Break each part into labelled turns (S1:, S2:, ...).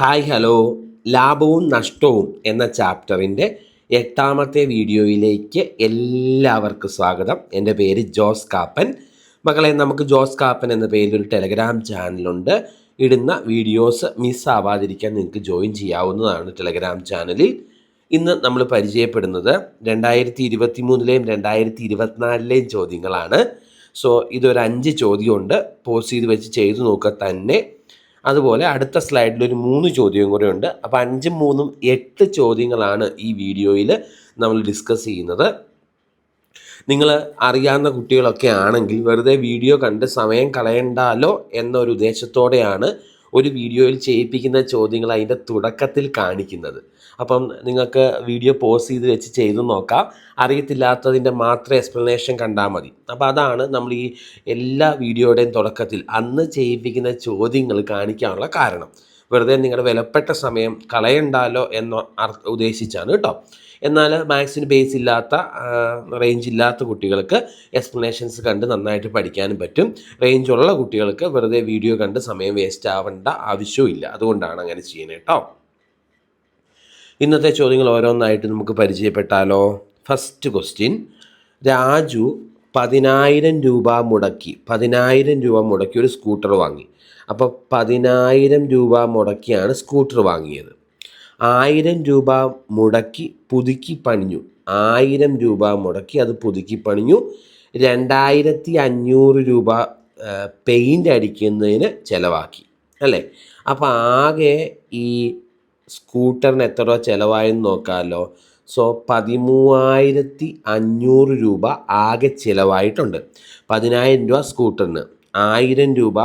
S1: Hi hello. ലാഭവും നഷ്ടവും എന്ന ചാപ്റ്ററിന്റെ എട്ടാമത്തെ വീഡിയോയിലേക്ക് എല്ലാവർക്കും സ്വാഗതം. എന്റെ പേര് ജോസ് കാപ്പൻ. മക്കളെ നമുക്ക് ജോസ് കാപ്പൻ എന്ന പേരിൽ ഒരു ടെലഗ്രാം ചാനലുണ്ട്. ഇടുന്ന വീഡിയോസ് മിസ്സാവാതിരിക്കാൻ നിങ്ങൾക്ക് ജോയിൻ ചെയ്യാവുന്നതാണ് ടെലഗ്രാം ചാനലിൽ. ഇന്ന് നമ്മൾ പരിചയപ്പെടുന്നത് രണ്ടായിരത്തി ഇരുപത്തി മൂന്നിലെയും രണ്ടായിരത്തി ഇരുപത്തിനാലിലെയും ചോദ്യങ്ങളാണ്. സോ ഇതൊരു അഞ്ച് ചോദ്യമുണ്ട്. പോസ്റ്റ് ചെയ്ത് വെച്ച് ചെയ്തു നോക്കുക തന്നെ. അതുപോലെ അടുത്ത സ്ലൈഡിൽ ഒരു മൂന്ന് ചോദ്യവും കൂടെ ഉണ്ട്. അപ്പോൾ അഞ്ചും മൂന്നും എട്ട് ചോദ്യങ്ങളാണ് ഈ വീഡിയോയിൽ നമ്മൾ ഡിസ്കസ് ചെയ്യുന്നത്. നിങ്ങൾ അറിയാവുന്ന കുട്ടികളൊക്കെ ആണെങ്കിൽ വെറുതെ വീഡിയോ കണ്ട് സമയം കളയണ്ടാലോ എന്നൊരു ഉദ്ദേശത്തോടെയാണ് ഒരു വീഡിയോയിൽ ചെയ്യിപ്പിക്കുന്ന ചോദ്യങ്ങൾ അതിന്റെ തുടക്കത്തിൽ കാണിക്കുന്നത്. അപ്പം നിങ്ങൾക്ക് വീഡിയോ പോസ് ചെയ്ത് വെച്ച് ചെയ്ത് നോക്കാം. അറിയത്തില്ലാത്തതിന്റെ മാത്രം എക്സ്പ്ലനേഷൻ കണ്ടാൽ മതി. അപ്പോൾ അതാണ് നമ്മൾ ഈ എല്ലാ വീഡിയോയുടെയും തുടക്കത്തിൽ അന്ന് ചെയ്യിപ്പിക്കുന്ന ചോദ്യങ്ങൾ കാണിക്കാനുള്ള കാരണം. വെറുതെ നിങ്ങളുടെ വിലപ്പെട്ട സമയം കളയണ്ടാലോ എന്ന് ഉദ്ദേശിച്ചാണ് കേട്ടോ. എന്നാൽ മാത്സിന് ബേസ് ഇല്ലാത്ത റേഞ്ച് ഇല്ലാത്ത കുട്ടികൾക്ക് എക്സ്പ്ലനേഷൻസ് കണ്ട് നന്നായിട്ട് പഠിക്കാനും പറ്റും. റേഞ്ച് ഉള്ള കുട്ടികൾക്ക് വെറുതെ വീഡിയോ കണ്ട് സമയം വേസ്റ്റ് ആവേണ്ട ആവശ്യമില്ല അതുകൊണ്ടാണ് അങ്ങനെ ചെയ്യുന്നത് കേട്ടോ. ഇന്നത്തെ ചോദ്യങ്ങൾ ഓരോന്നായിട്ട് നമുക്ക് പരിചയപ്പെട്ടാലോ? ഫസ്റ്റ് ക്വസ്റ്റ്യൻ രാജു പതിനായിരം രൂപ മുടക്കി പതിനായിരം രൂപ മുടക്കി ഒരു സ്കൂട്ടർ വാങ്ങി. അപ്പോൾ പതിനായിരം രൂപ മുടക്കിയാണ് സ്കൂട്ടർ വാങ്ങിയത്. ആയിരം രൂപ മുടക്കി പുതുക്കി പണിഞ്ഞു. ആയിരം രൂപ മുടക്കി അത് പുതുക്കി പണിഞ്ഞു. രണ്ടായിരത്തി അഞ്ഞൂറ് രൂപ പെയിന്റ് അടിക്കുന്നതിന് ചിലവാക്കി. അല്ലേ? അപ്പോൾ ആകെ ഈ സ്കൂട്ടറിന് എത്ര രൂപ ചിലവായെന്ന് നോക്കാമല്ലോ സോ പതിമൂവായിരത്തി അഞ്ഞൂറ് രൂപ ആകെ ചിലവായിട്ടുണ്ട്. പതിനായിരം രൂപ സ്കൂട്ടറിന് ആയിരം രൂപ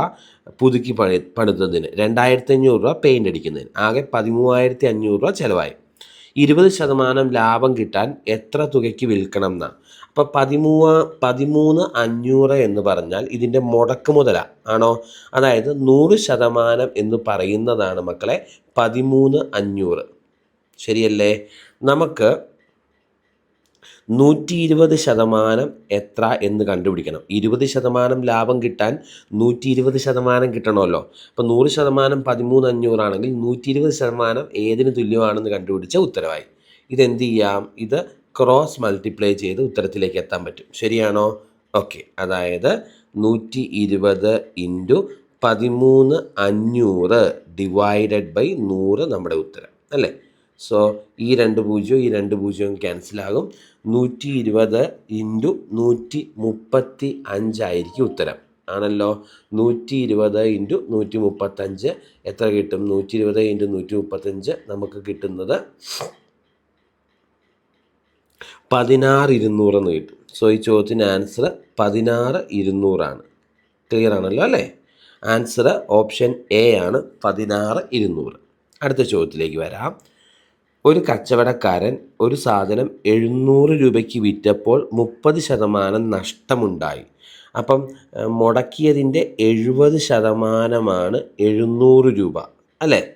S1: പുതുക്കി പണി പണിതതിന് രണ്ടായിരത്തി അഞ്ഞൂറ് രൂപ പെയിന്റ് അടിക്കുന്നതിന് ആകെ പതിമൂവായിരത്തി അഞ്ഞൂറ് രൂപ ചിലവായി. ഇരുപത് ശതമാനം ലാഭം കിട്ടാൻ എത്ര തുകയ്ക്ക് വിൽക്കണം എന്നാ അപ്പോൾ പതിമൂവ പതിമൂന്ന് അഞ്ഞൂറ് എന്ന് പറഞ്ഞാൽ ഇതിന്റെ മുടക്ക് മുതല ആണോ? അതായത് നൂറ് ശതമാനം എന്ന് പറയുന്നതാണ് മക്കളെ പതിമൂന്ന് അഞ്ഞൂറ്. ശരിയല്ലേ? നമുക്ക് നൂറ്റി ഇരുപത് ശതമാനം എത്ര എന്ന് കണ്ടുപിടിക്കണം. ഇരുപത് ശതമാനം ലാഭം കിട്ടാൻ നൂറ്റി ഇരുപത് ശതമാനം കിട്ടണമല്ലോ. അപ്പോൾ നൂറ് ശതമാനം പതിമൂന്ന് അഞ്ഞൂറാണെങ്കിൽ നൂറ്റി ഇരുപത് ശതമാനം ഏതിന് തുല്യമാണെന്ന് കണ്ടുപിടിച്ച ഉത്തരവായി. ഇതെന്ത് ചെയ്യാം? ഇത് ക്രോസ് മൾട്ടിപ്ലൈ ചെയ്ത് ഉത്തരത്തിലേക്ക് എത്താൻ പറ്റും. ശരിയാണോ? ഓക്കെ അതായത് നൂറ്റി ഇരുപത് ഇന്റു പതിമൂന്ന് അഞ്ഞൂറ് ഡിവൈഡഡ് ബൈ നൂറ് നമ്മുടെ ഉത്തരം അല്ലേ? സോ ഈ രണ്ട് പൂജ്യവും ഈ രണ്ട് പൂജ്യവും ക്യാൻസലാകും നൂറ്റി ഇരുപത് ഇന്റു നൂറ്റി മുപ്പത്തി അഞ്ചായിരിക്കും ഉത്തരം. ആണല്ലോ? നൂറ്റി ഇരുപത് ഇന്റു നൂറ്റി മുപ്പത്തഞ്ച് എത്ര കിട്ടും? നൂറ്റി ഇരുപത് ഇന്റു നൂറ്റി മുപ്പത്തഞ്ച് നമുക്ക് കിട്ടുന്നത് പതിനാറ് ഇരുന്നൂറെന്ന് കിട്ടും. സോ ഈ ചോദ്യത്തിന് ആൻസർ പതിനാറ് ഇരുന്നൂറാണ്. ക്ലിയർ ആണല്ലോ അല്ലേ? ആൻസർ ഓപ്ഷൻ എ ആണ് പതിനാറ് ഇരുന്നൂറ്. അടുത്ത ചോദ്യത്തിലേക്ക് വരാം. ഒരു കച്ചവടക്കാരൻ ഒരു സാധനം എഴുന്നൂറ് രൂപയ്ക്ക് വിറ്റപ്പോൾ മുപ്പത് ശതമാനം നഷ്ടമുണ്ടായി. അപ്പം മുടക്കിയതിന്റെ എഴുപത് ശതമാനമാണ് എഴുന്നൂറ് രൂപ അല്ലേ?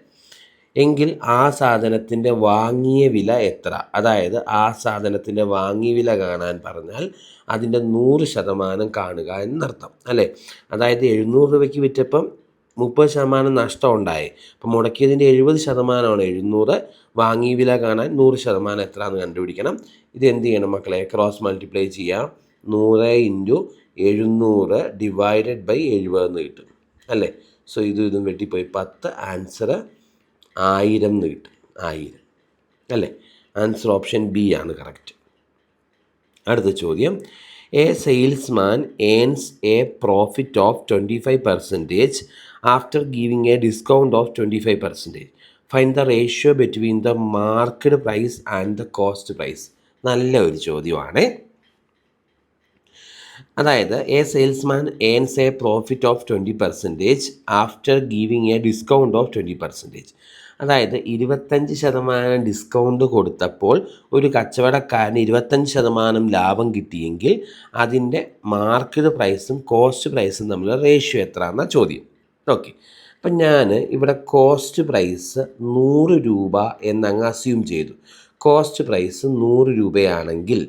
S1: എങ്കിൽ ആ സാധനത്തിന്റെ വാങ്ങിയ വില എത്ര? അതായത് ആ സാധനത്തിന്റെ വാങ്ങിയ വില കാണാൻ പറഞ്ഞാൽ അതിന്റെ നൂറ് ശതമാനം കാണുക എന്നർത്ഥം അല്ലേ? അതായത് എഴുന്നൂറ് രൂപയ്ക്ക് വിറ്റപ്പം മുപ്പത് ശതമാനം നഷ്ടം ഉണ്ടായി അപ്പം മുടക്കിയതിന്റെ എഴുപത് ശതമാനമാണ് എഴുന്നൂറ്. വാങ്ങിയ വില കാണാൻ നൂറ് ശതമാനം എത്ര എന്ന് കണ്ടുപിടിക്കണം. ഇത് എന്ത് ചെയ്യണം മക്കളെ? ക്രോസ് മൾട്ടിപ്ലൈ ചെയ്യാം നൂറ് ഇന്റു എഴുന്നൂറ് ഡിവൈഡഡ് ബൈ എഴുപത് എന്ന് കിട്ടും അല്ലേ? സോ ഇതും ഇതും വെട്ടിപ്പോയി. പത്ത് ആൻസർ ആയിരം എന്ന് കിട്ടും. ആയിരം. അല്ലേ? ആൻസർ ഓപ്ഷൻ ബി ആണ് കറക്റ്റ് അടുത്ത ചോദ്യം. A salesman earns a profit of twenty five percentage after giving a discount of twenty five percentage find the ratio between the market price and the cost price നല്ല ഒരു ചോദ്യമാണ്. അതായത് a salesman earns a profit of twenty percentage after giving a discount of twenty percentage അതായത് ഇരുപത്തഞ്ച് ശതമാനം discount കൊടുത്തപ്പോൾ ഒരു കച്ചവടക്കാരന് ഇരുപത്തഞ്ച് ശതമാനം ലാഭം കിട്ടിയെങ്കിൽ അതിന്റെ മാർക്കറ്റ് പ്രൈസും കോസ്റ്റ് പ്രൈസും തമ്മിലുള്ള റേഷ്യോ എത്ര എന്ന ചോദ്യം. ഓക്കെ അപ്പം ഞാൻ ഇവിടെ കോസ്റ്റ് പ്രൈസ് നൂറ് രൂപ എന്നങ്ങ് അസ്യൂം ചെയ്തു. കോസ്റ്റ് പ്രൈസ് നൂറ് രൂപയാണെങ്കിൽ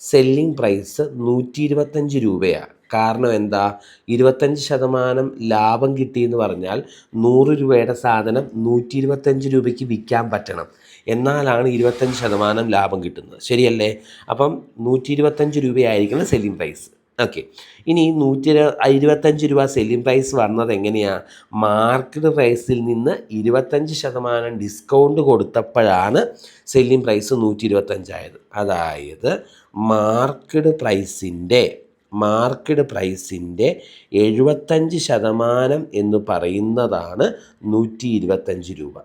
S1: സെല്ലിംഗ് പ്രൈസ് നൂറ്റി ഇരുപത്തഞ്ച് രൂപയാണ്. കാരണം എന്താ? ഇരുപത്തഞ്ച് ശതമാനം ലാഭം കിട്ടിയെന്ന് പറഞ്ഞാൽ നൂറ് രൂപയുടെ സാധനം നൂറ്റി ഇരുപത്തഞ്ച് രൂപയ്ക്ക് വിൽക്കാൻ പറ്റണം. എന്നാലാണ് ഇരുപത്തഞ്ച് ശതമാനം ലാഭം കിട്ടുന്നത്. ശരിയല്ലേ? അപ്പം നൂറ്റി ഇരുപത്തഞ്ച് രൂപയായിരിക്കണം സെല്ലിംഗ് പ്രൈസ് ഓക്കെ ഇനി നൂറ്റി ഇരുപത്തഞ്ച് രൂപ സെല്ലിംഗ് പ്രൈസ് വന്നത് എങ്ങനെയാണ് മാർക്കറ്റ് പ്രൈസിൽ നിന്ന് ഇരുപത്തഞ്ച് ശതമാനം ഡിസ്കൗണ്ട് കൊടുത്തപ്പോഴാണ് സെല്ലിംഗ് പ്രൈസ് നൂറ്റി ഇരുപത്തഞ്ചായത് അതായത് മാർക്കറ്റ് പ്രൈസിന്റെ മാർക്കറ്റ് പ്രൈസിന്റെ എഴുപത്തഞ്ച് ശതമാനം എന്ന് പറയുന്നതാണ് നൂറ്റി ഇരുപത്തഞ്ച് രൂപ.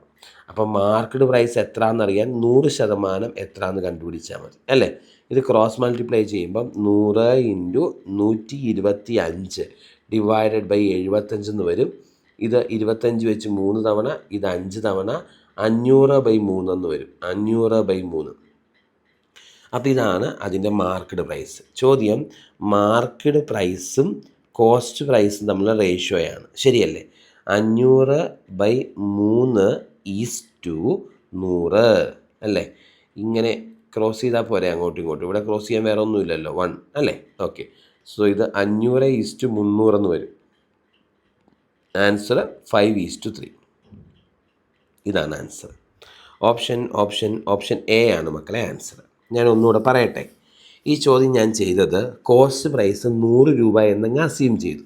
S1: അപ്പം മാർക്കറ്റ് പ്രൈസ് എത്ര എന്നറിയാൻ നൂറ് ശതമാനം എത്ര എന്ന് കണ്ടുപിടിച്ചാൽ മതി അല്ലേ? ഇത് ക്രോസ് മൾട്ടിപ്ലൈ ചെയ്യുമ്പം നൂറ് ഇന്റു നൂറ്റി ഇരുപത്തി അഞ്ച് ഡിവൈഡഡ് ബൈ എഴുപത്തഞ്ച് എന്ന് വരും. ഇത് ഇരുപത്തഞ്ച് വെച്ച് മൂന്ന് തവണ ഇത് അഞ്ച് തവണ അഞ്ഞൂറ് ബൈ മൂന്നെന്ന് വരും. അഞ്ഞൂറ് ബൈ മൂന്ന്. അപ്പോൾ ഇതാണ് അതിന്റെ മാർക്കറ്റ് പ്രൈസ് ചോദ്യം മാർക്കറ്റ് പ്രൈസും കോസ്റ്റ് പ്രൈസും തമ്മിലുള്ള റേഷ്യോയാണ് ശരിയല്ലേ? അഞ്ഞൂറ് ബൈ മൂന്ന് ഈസ് ടു നൂറ്. അല്ലേ? ഇങ്ങനെ ക്രോസ് ചെയ്താൽ പോരെ അങ്ങോട്ടും ഇങ്ങോട്ടും. ഇവിടെ ക്രോസ് ചെയ്യാൻ വേറെ ഒന്നുമില്ലല്ലോ. വൺ അല്ലേ? ഓക്കെ സോ ഇത് അഞ്ഞൂറ് ഈസ് ടു മുന്നൂറെന്ന് വരും. Answer five is to three ഇതാണ് answer option option option A ആണ് മക്കളെ ആൻസർ ഞാൻ ഒന്നുകൂടെ പറയട്ടെ. ഈ ചോദ്യം ഞാൻ ചെയ്തത് കോസ്റ്റ് പ്രൈസ് നൂറ് രൂപ എന്നങ്ങ് അസ്യൂം ചെയ്തു.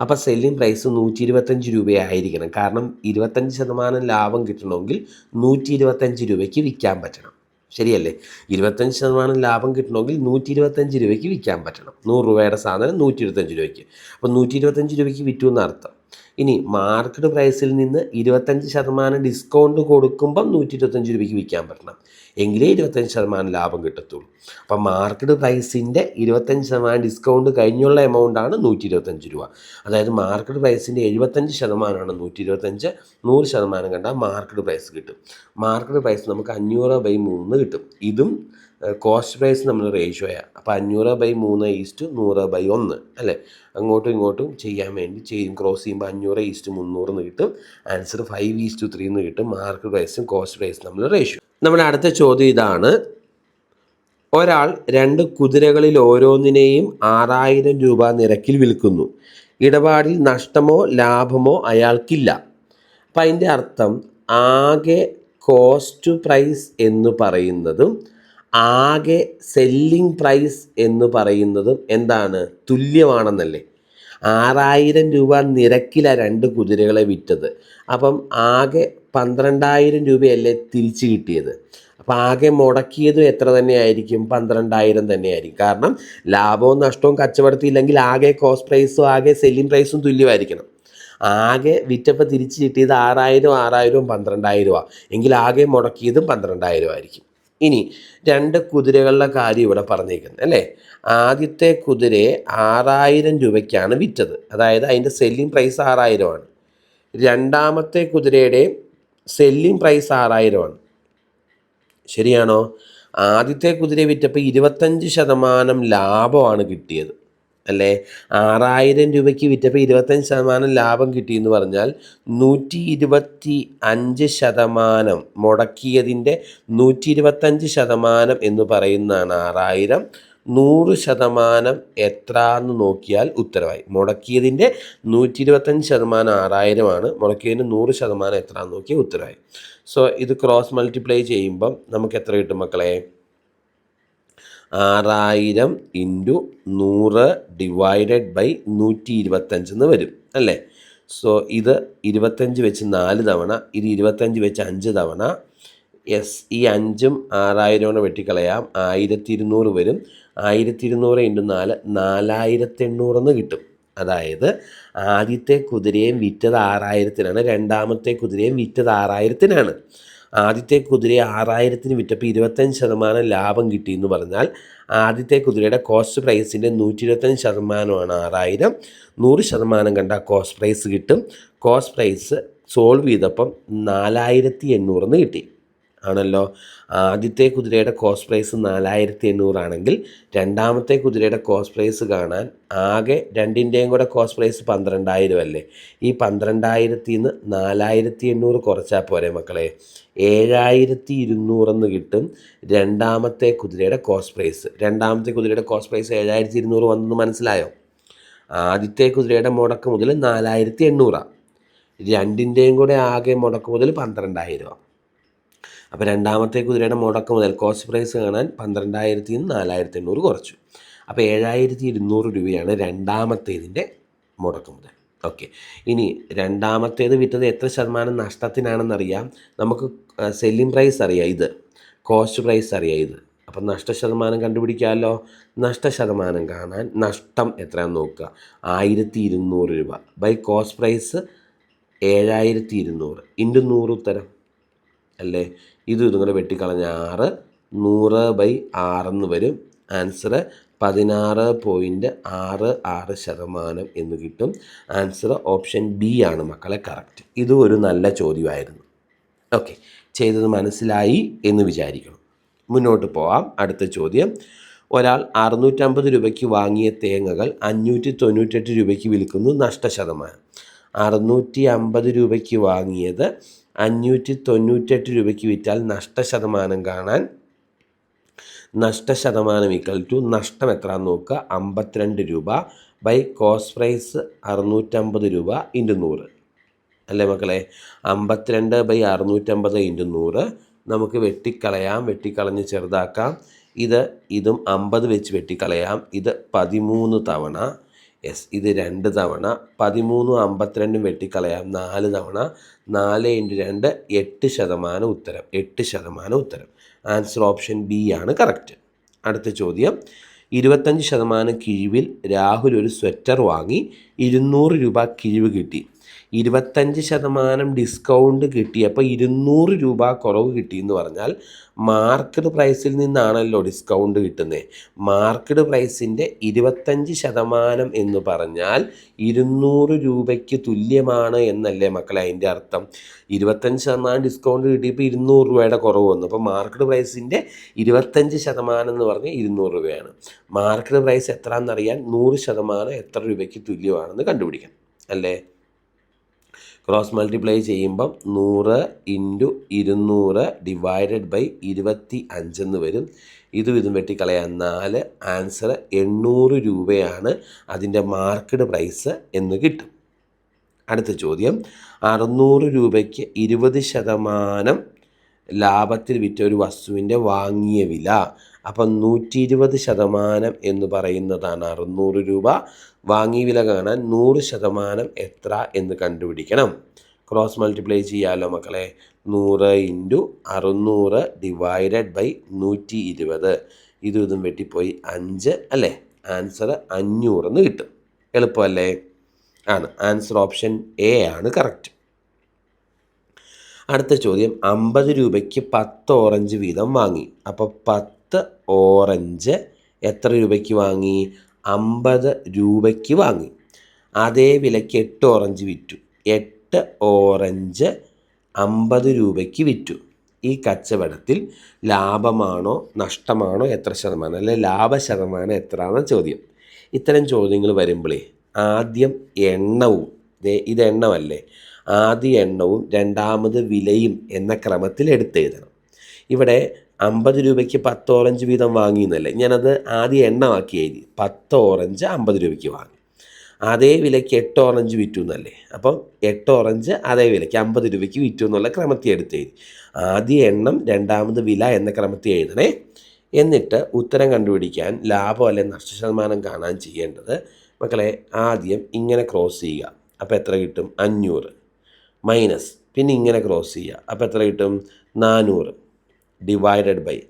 S1: അപ്പോൾ സെല്ലിംഗ് പ്രൈസ് നൂറ്റി ഇരുപത്തഞ്ച് രൂപയായിരിക്കണം. കാരണം ഇരുപത്തഞ്ച് ശതമാനം ലാഭം കിട്ടണമെങ്കിൽ നൂറ്റി ഇരുപത്തഞ്ച് രൂപയ്ക്ക് വിൽക്കാൻ പറ്റണം. ശരിയല്ലേ? ഇരുപത്തഞ്ച് ശതമാനം ലാഭം കിട്ടണമെങ്കിൽ നൂറ്റി ഇരുപത്തഞ്ച് രൂപയ്ക്ക് വിൽക്കാൻ പറ്റണം. നൂറ് രൂപയുടെ സാധനം നൂറ്റി ഇരുപത്തഞ്ച് രൂപയ്ക്ക്. അപ്പോൾ നൂറ്റി ഇരുപത്തഞ്ച് രൂപയ്ക്ക് വിറ്റു എന്നർത്ഥം. ഇനി മാർക്കറ്റ് പ്രൈസിൽ നിന്ന് ഇരുപത്തഞ്ച് ശതമാനം ഡിസ്കൗണ്ട് കൊടുക്കുമ്പം നൂറ്റി ഇരുപത്തഞ്ച് രൂപയ്ക്ക് വിൽക്കാൻ പറ്റണം. എങ്കിലേ ഇരുപത്തഞ്ച് ശതമാനം ലാഭം കിട്ടത്തുള്ളൂ. അപ്പം മാർക്കറ്റ് പ്രൈസിന്റെ ഇരുപത്തഞ്ച് ശതമാനം ഡിസ്കൗണ്ട് കഴിഞ്ഞുള്ള എമൗണ്ടാണ് നൂറ്റി ഇരുപത്തഞ്ച് രൂപ. അതായത് മാർക്കറ്റ് പ്രൈസിന്റെ എഴുപത്തഞ്ച് ശതമാനമാണ് നൂറ്റി ഇരുപത്തഞ്ച് നൂറ് ശതമാനം കണ്ടാൽ മാർക്കറ്റ് പ്രൈസ് കിട്ടും. മാർക്കറ്റ് പ്രൈസ് നമുക്ക് അഞ്ഞൂറ് ബൈ മൂന്ന് കിട്ടും. ഇതും കോസ്റ്റ് പ്രൈസ് നമ്മൾ റേഷ്യോയാണ് അപ്പോൾ അഞ്ഞൂറ് ബൈ മൂന്ന് ഈസ്റ്റ് നൂറ് ബൈ ഒന്ന്. അല്ലേ? അങ്ങോട്ടും ഇങ്ങോട്ടും ചെയ്യാൻ വേണ്ടി ചെയ്യും ക്രോസ് ചെയ്യുമ്പോൾ അഞ്ഞൂറ് ഈസ്റ്റ് മുന്നൂറ് എന്ന് കിട്ടും. ആൻസർ ഫൈവ് ഈസ്റ്റ് ത്രീ എന്ന് കിട്ടും. മാർക്ക് പ്രൈസും കോസ്റ്റ് പ്രൈസും നമ്മൾ റേഷ്യോ. നമ്മുടെ അടുത്ത ചോദ്യം ഇതാണ്. ഒരാൾ രണ്ട് കുതിരകളിൽ ഓരോന്നിനെയും ആറായിരം രൂപ നിരക്കിൽ വിൽക്കുന്നു. ഇടപാടിൽ നഷ്ടമോ ലാഭമോ അയാൾക്കില്ല. അപ്പം അതിന്റെ അർത്ഥം ആകെ കോസ്റ്റ് പ്രൈസ് എന്ന് പറയുന്നതും ആകെ സെല്ലിംഗ് പ്രൈസ് എന്ന് പറയുന്നതും എന്താണ്? തുല്യമാണെന്നല്ലേ. ആറായിരം രൂപ നിരക്കിലാണ് രണ്ട് കുതിരകളെ വിറ്റത്. അപ്പം ആകെ പന്ത്രണ്ടായിരം രൂപയല്ലേ തിരിച്ച് കിട്ടിയത്. അപ്പം ആകെ മുടക്കിയതും എത്ര തന്നെയായിരിക്കും? പന്ത്രണ്ടായിരം തന്നെയായിരിക്കും. കാരണം ലാഭവും നഷ്ടവും കച്ചവടത്തില്ലെങ്കിൽ ആകെ കോസ്റ്റ് പ്രൈസും ആകെ സെല്ലിംഗ് പ്രൈസും തുല്യമായിരിക്കണം. ആകെ വിറ്റപ്പോൾ തിരിച്ച് കിട്ടിയത് ആറായിരം ആറായിരവും പന്ത്രണ്ടായിരമാണ് എങ്കിൽ ആകെ മുടക്കിയതും പന്ത്രണ്ടായിരം ആയിരിക്കും ഇനി രണ്ട് കുതിരകളുടെ കാര്യം ഇവിടെ പറഞ്ഞേക്കുന്നത് അല്ലേ? ആദ്യത്തെ കുതിരയെ ആറായിരം രൂപയ്ക്കാണ് വിറ്റത്. അതായത് അതിന്റെ സെല്ലിംഗ് പ്രൈസ് ആറായിരമാണ്. രണ്ടാമത്തെ കുതിരയുടെ സെല്ലിംഗ് പ്രൈസ് ആറായിരമാണ്. ശരിയാണോ? ആദ്യത്തെ കുതിരയെ വിറ്റപ്പോൾ ഇരുപത്തഞ്ച് ശതമാനം ലാഭമാണ് കിട്ടിയത്. അല്ലേ? ആറായിരം രൂപയ്ക്ക് വിറ്റപ്പോൾ ഇരുപത്തഞ്ച് ശതമാനം ലാഭം കിട്ടിയെന്ന് പറഞ്ഞാൽ നൂറ്റി ഇരുപത്തി അഞ്ച് ശതമാനം മുടക്കിയതിന്റെ നൂറ്റി ഇരുപത്തഞ്ച് ശതമാനം എന്ന് പറയുന്നതാണ് ആറായിരം. നൂറ് ശതമാനം എത്ര എന്ന് നോക്കിയാൽ ഉത്തരവായി. മുടക്കിയതിന്റെ നൂറ്റി ഇരുപത്തഞ്ച് ശതമാനം ആറായിരമാണ്. മുടക്കിയതിന്റെ നൂറ് ശതമാനം എത്ര നോക്കിയാൽ ഉത്തരവായി. സോ ഇത് ക്രോസ് മൾട്ടിപ്ലൈ ചെയ്യുമ്പം നമുക്ക് എത്ര കിട്ടും മക്കളെ? ആറായിരം ഇന്റു നൂറ് ഡിവൈഡഡ് ബൈ നൂറ്റി ഇരുപത്തഞ്ച് എന്ന് വരും അല്ലേ? സോ ഇത് ഇരുപത്തഞ്ച് വെച്ച് നാല് തവണ ഇത് ഇരുപത്തഞ്ച് വെച്ച് അഞ്ച് തവണ എസ് ഈ അഞ്ചും ആറായിരം കൂടെ വെട്ടിക്കളയാം. ആയിരത്തി ഇരുന്നൂറ് വരും. ആയിരത്തി ഇരുന്നൂറ് ഇന്റു നാല് നാലായിരത്തി എണ്ണൂറെന്ന് കിട്ടും. അതായത് ആദ്യത്തെ കുതിരയും വിറ്റത് ആറായിരത്തിനാണ് രണ്ടാമത്തെ കുതിരയും വിറ്റത് ആറായിരത്തിനാണ്. ആദ്യത്തെ കുതിരയെ ആറായിരത്തിന് വിറ്റപ്പോൾ ഇരുപത്തഞ്ച് ശതമാനം ലാഭം കിട്ടി എന്ന് പറഞ്ഞാൽ ആദ്യത്തെ കുതിരയുടെ കോസ്റ്റ് പ്രൈസിന്റെ നൂറ്റി ഇരുപത്തഞ്ച് ശതമാനമാണ് ആറായിരം. നൂറ് ശതമാനം കണ്ട കോസ്റ്റ് പ്രൈസ് കിട്ടും. കോസ്റ്റ് പ്രൈസ് സോൾവ് ചെയ്തപ്പം നാലായിരത്തി എണ്ണൂറെന്ന് കിട്ടി. ആണല്ലോ. ആദ്യത്തെ കുതിരയുടെ കോസ്റ്റ് പ്രൈസ് നാലായിരത്തി എണ്ണൂറാണെങ്കിൽ രണ്ടാമത്തെ കുതിരയുടെ കോസ്റ്റ് പ്രൈസ് കാണാൻ ആകെ രണ്ടിന്റെയും കൂടെ കോസ്റ്റ് പ്രൈസ് പന്ത്രണ്ടായിരം അല്ലേ? ഈ പന്ത്രണ്ടായിരത്തിൽ നിന്ന് നാലായിരത്തി എണ്ണൂറ് കുറച്ചാൽ പോരെ മക്കളെ. ഏഴായിരത്തി ഇരുന്നൂറെന്ന് കിട്ടും രണ്ടാമത്തെ കുതിരയുടെ കോസ്റ്റ് പ്രൈസ് രണ്ടാമത്തെ കുതിരയുടെ കോസ്റ്റ് പ്രൈസ് ഏഴായിരത്തി ഇരുന്നൂറ് വന്നെന്ന് മനസ്സിലായോ? ആദ്യത്തെ കുതിരയുടെ മുടക്ക് മുതൽ നാലായിരത്തി എണ്ണൂറാണ് രണ്ടിന്റെയും കൂടെ ആകെ മുടക്ക് മുതൽ പന്ത്രണ്ടായിരം അപ്പോൾ രണ്ടാമത്തെ കുതിരയുടെ മുടക്ക് മുതൽ കോസ്റ്റ് പ്രൈസ് കാണാൻ പന്ത്രണ്ടായിരത്തി നിന്ന് നാലായിരത്തി എണ്ണൂറ് കുറച്ചു. അപ്പോൾ ഏഴായിരത്തി ഇരുന്നൂറ് രൂപയാണ് രണ്ടാമത്തേതിന്റെ മുടക്ക് മുതൽ. ഓക്കെ. ഇനി രണ്ടാമത്തേത് വിറ്റത് എത്ര ശതമാനം നഷ്ടത്തിനാണെന്നറിയാം നമുക്ക് സെല്ലിംഗ് പ്രൈസ് അറിയാം ഇത്. കോസ്റ്റ് പ്രൈസ് അറിയാം ഇത്. അപ്പം നഷ്ടശതമാനം കണ്ടുപിടിക്കാമല്ലോ. നഷ്ടശതമാനം കാണാൻ നഷ്ടം എത്രയാണെന്ന് നോക്കുക. ആയിരത്തി ഇരുന്നൂറ് രൂപ. ബൈ കോസ്റ്റ് പ്രൈസ് ഏഴായിരത്തി ഇരുന്നൂറ് ഇന്റു നൂറ് ഉത്തരം. അല്ലേ? ഇത് ഇതും കൂടെ വെട്ടിക്കളഞ്ഞ ആറ് നൂറ് ബൈ ആറെന്ന് വരും. ആൻസർ പതിനാറ് പോയിന്റ് ആറ് ആറ് ശതമാനം എന്ന് കിട്ടും. ആൻസർ ഓപ്ഷൻ ബി ആണ് മക്കളെ കറക്റ്റ്. ഇതും ഒരു നല്ല ചോദ്യമായിരുന്നു. ഓക്കെ ചെയ്തത് മനസ്സിലായി എന്ന് വിചാരിക്കണം. മുന്നോട്ട് പോവാം. അടുത്ത ചോദ്യം. ഒരാൾ അറുന്നൂറ്റമ്പത് രൂപയ്ക്ക് വാങ്ങിയ തേങ്ങകൾ അഞ്ഞൂറ്റി തൊണ്ണൂറ്റെട്ട് രൂപയ്ക്ക് വിൽക്കുന്നു നഷ്ടശതമാനം. അറുന്നൂറ്റി അമ്പത് രൂപയ്ക്ക് വാങ്ങിയത് അഞ്ഞൂറ്റി തൊണ്ണൂറ്റെട്ട് രൂപയ്ക്ക് വിറ്റാൽ നഷ്ടശതമാനം കാണാൻ നഷ്ടശതമാനം ഈക്വൽ ടു നഷ്ടം എത്രയാണെന്ന് നോക്കുക. അമ്പത്തിരണ്ട് രൂപ. ബൈ കോസ് പ്രൈസ് അറുന്നൂറ്റമ്പത് രൂപ ഇന്റു നൂറ്. അല്ലേ മക്കളെ? അമ്പത്തിരണ്ട് ബൈ അറുന്നൂറ്റമ്പത് ഇന്റു നൂറ്. നമുക്ക് വെട്ടിക്കളയാം. വെട്ടിക്കളഞ്ഞ് ചെറുതാക്കാം. ഇത് ഇതും അമ്പത് വെച്ച് വെട്ടിക്കളയാം. ഇത് പതിമൂന്ന് തവണ. യെസ് ഇത് രണ്ട് തവണ പതിമൂന്നും അമ്പത്തിരണ്ടും വെട്ടിക്കളയാം. നാല് തവണ നാല് ഇന്റു രണ്ട് എട്ട് ശതമാനം ഉത്തരം. എട്ട് ശതമാനം ഉത്തരം. ആൻസർ ഓപ്ഷൻ ബി ആണ് കറക്റ്റ് അടുത്ത ചോദ്യം. ഇരുപത്തഞ്ച് ശതമാനം കിഴിവിൽ രാഹുൽ ഒരു സ്വെറ്റർ വാങ്ങി ഇരുന്നൂറ് രൂപ കിഴിവ് കിട്ടി. ഇരുപത്തഞ്ച് ശതമാനം ഡിസ്കൗണ്ട് കിട്ടി. അപ്പോൾ ഇരുന്നൂറ് രൂപ കുറവ് കിട്ടി എന്ന് പറഞ്ഞാൽ മാർക്കറ്റ് പ്രൈസിൽ നിന്നാണല്ലോ ഡിസ്കൗണ്ട് കിട്ടുന്നത് മാർക്കറ്റ് പ്രൈസിന്റെ ഇരുപത്തഞ്ച് ശതമാനം എന്ന് പറഞ്ഞാൽ ഇരുന്നൂറ് രൂപയ്ക്ക് തുല്യമാണ് എന്നല്ലേ മക്കളെ അതിന്റെ അർത്ഥം. ഇരുപത്തഞ്ച് ശതമാനം ഡിസ്കൗണ്ട് കിട്ടിയപ്പോൾ ഇരുന്നൂറ് രൂപയുടെ കുറവ് വന്നു. അപ്പോൾ മാർക്കറ്റ് പ്രൈസിന്റെ ഇരുപത്തഞ്ച് ശതമാനം എന്ന് പറഞ്ഞാൽ ഇരുന്നൂറ് രൂപയാണ്. മാർക്കറ്റ് പ്രൈസ് എത്രയാണെന്നറിയാൻ നൂറ് ശതമാനം എത്ര രൂപയ്ക്ക് തുല്യമാണെന്ന് കണ്ടുപിടിക്കണം അല്ലേ? ക്രോസ് മൾട്ടിപ്ലൈ ചെയ്യുമ്പം നൂറ് ഇന്റു ഇരുന്നൂറ് ഡിവൈഡഡ് ബൈ ഇരുപത്തി അഞ്ചെന്ന് വരും. ഇതും ഇതും വെട്ടിക്കളയാൻ നാല് ആൻസർ എണ്ണൂറ് രൂപയാണ് അതിന്റെ മാർക്കറ്റ് പ്രൈസ് എന്ന് കിട്ടും. അടുത്ത ചോദ്യം. അറുന്നൂറ് രൂപയ്ക്ക് ഇരുപത് ശതമാനം ലാഭത്തിൽ വിറ്റ ഒരു വസ്തുവിന്റെ വാങ്ങിയ വില. അപ്പം നൂറ്റി ഇരുപത് ശതമാനം എന്ന് പറയുന്നതാണ് അറുന്നൂറ് രൂപ. വാങ്ങി വില കാണാൻ നൂറ് ശതമാനം എത്ര എന്ന് കണ്ടുപിടിക്കണം. ക്രോസ് മൾട്ടിപ്ലൈ ചെയ്യാമല്ലോ മക്കളെ? നൂറ് ഇന്റു അറുന്നൂറ് ഡിവൈഡഡ് ബൈ നൂറ്റി ഇരുപത് ഇതും ഇതും വെട്ടിപ്പോയി അഞ്ച് അല്ലേ? ആൻസർ അഞ്ഞൂറെന്ന് കിട്ടും. എളുപ്പമല്ലേ? ആണ്. ആൻസർ ഓപ്ഷൻ എ ആണ് കറക്റ്റ്. അടുത്ത ചോദ്യം. അമ്പത് രൂപയ്ക്ക് പത്ത് ഓറഞ്ച് വീതം വാങ്ങി. അപ്പോൾ പത്ത് ഓറഞ്ച് എത്ര രൂപയ്ക്ക് വാങ്ങി? അമ്പത് രൂപയ്ക്ക് വാങ്ങി. അതേ വിലയ്ക്ക് എട്ട് ഓറഞ്ച് വിറ്റു. എട്ട് ഓറഞ്ച് അമ്പത് രൂപയ്ക്ക് വിറ്റു. ഈ കച്ചവടത്തിൽ ലാഭമാണോ നഷ്ടമാണോ എത്ര ശതമാനം അല്ലെ ലാഭ ശതമാനം എത്രയാണ് ചോദ്യം. ഇത്തരം ചോദ്യങ്ങൾ വരുമ്പോഴേ ആദ്യം എണ്ണവും ഇത് എണ്ണമല്ലേ ആദ്യ എണ്ണവും രണ്ടാമത് വിലയും എന്ന ക്രമത്തിൽ എടുത്തെഴുതണം. ഇവിടെ അമ്പത് രൂപയ്ക്ക് പത്ത് ഓറഞ്ച് വീതം വാങ്ങി എന്നല്ലേ ഞാനത് ആദ്യം എണ്ണമാക്കി എഴുതി. പത്ത് ഓറഞ്ച് അമ്പത് രൂപയ്ക്ക് വാങ്ങി. അതേ വിലയ്ക്ക് എട്ട് ഓറഞ്ച് വിറ്റു എന്നല്ലേ. അപ്പം എട്ട് ഓറഞ്ച് അതേ വിലയ്ക്ക് അമ്പത് രൂപയ്ക്ക് വിറ്റു എന്നുള്ള ക്രമത്തിൽ എടുത്ത് എഴുതി. ആദ്യ എണ്ണം രണ്ടാമത് വില എന്ന ക്രമത്തിൽ എഴുതണേ. എന്നിട്ട് ഉത്തരം കണ്ടുപിടിക്കാൻ ലാഭം അല്ലെങ്കിൽ നഷ്ടശതമാനം കാണാൻ ചെയ്യേണ്ടത് മക്കളെ ആദ്യം ഇങ്ങനെ ക്രോസ് ചെയ്യുക. അപ്പോൾ എത്ര കിട്ടും? അഞ്ഞൂറ്. മൈനസ് പിന്നെ ഇങ്ങനെ ക്രോസ് ചെയ്യുക. അപ്പോൾ എത്ര കിട്ടും? നാനൂറ്. ഡിവൈഡഡ് ബൈ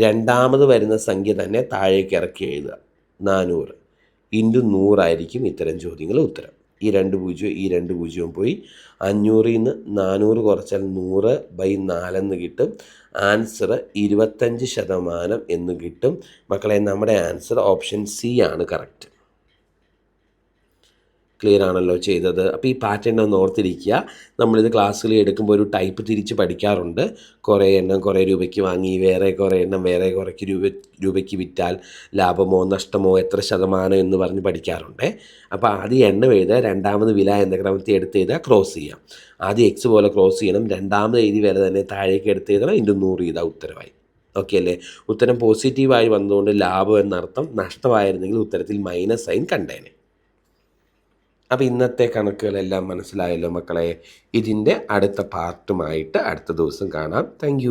S1: രണ്ടാമത് വരുന്ന സംഖ്യ തന്നെ താഴേക്ക് ഇറക്കി എഴുതുക. നാനൂറ്. ഇന്റു നൂറായിരിക്കും ഇത്തരം ചോദ്യങ്ങൾ ഉത്തരം. ഈ രണ്ട് പൂജ്യവും ഈ രണ്ട് പൂജ്യവും പോയി അഞ്ഞൂറിൽ നിന്ന് നാനൂറ് കുറച്ചാൽ നൂറ് ബൈ നാലെന്ന് കിട്ടും. ആൻസർ ഇരുപത്തഞ്ച് ശതമാനം എന്ന് കിട്ടും. മക്കളെ നമ്മുടെ ആൻസർ ഓപ്ഷൻ സി ആണ് കറക്റ്റ്. ക്ലിയർ ആണല്ലോ ചെയ്തത്. അപ്പോൾ ഈ പാറ്റേൺ ഒന്ന് ഓർത്തിരിക്കുക. നമ്മളിത് ക്ലാസ്സിൽ എടുക്കുമ്പോൾ ഒരു ടൈപ്പ് തിരിച്ച് പഠിക്കാറുണ്ട്. കുറേ എണ്ണം കുറേ രൂപയ്ക്ക് വാങ്ങി വേറെ കുറേ എണ്ണം വേറെ കുറയ്ക്ക് രൂപ രൂപയ്ക്ക് വിറ്റാൽ ലാഭമോ നഷ്ടമോ എത്ര ശതമാനം എന്ന് പറഞ്ഞ് പഠിക്കാറുണ്ട്. അപ്പോൾ ആദ്യം എണ്ണം എഴുതുക രണ്ടാമത് വില എന്ന ക്രമത്തിൽ എടുത്ത് എഴുതുക ക്രോസ് ചെയ്യാം ആദ്യം എക്സ് പോലെ ക്രോസ് ചെയ്യണം. രണ്ടാമത് എഴുതി വില തന്നെ താഴേക്ക് എടുത്ത് എഴുതണം. ഇതിന്റെ നൂറ് ചെയ്താൽ ഉത്തരവായി. ഓക്കെ അല്ലേ? ഉത്തരം പോസിറ്റീവായി വന്നതുകൊണ്ട് ലാഭം എന്നർത്ഥം നഷ്ടമായിരുന്നെങ്കിൽ ഉത്തരത്തിൽ മൈനസ് സൈൻ കണ്ടേനെ. അപ്പോൾ ഇന്നത്തെ കണക്കുകളെല്ലാം മനസ്സിലായല്ലോ മക്കളെ. ഇതിന്റെ അടുത്ത പാർട്ടുമായിട്ട് അടുത്ത ദിവസം കാണാം. താങ്ക്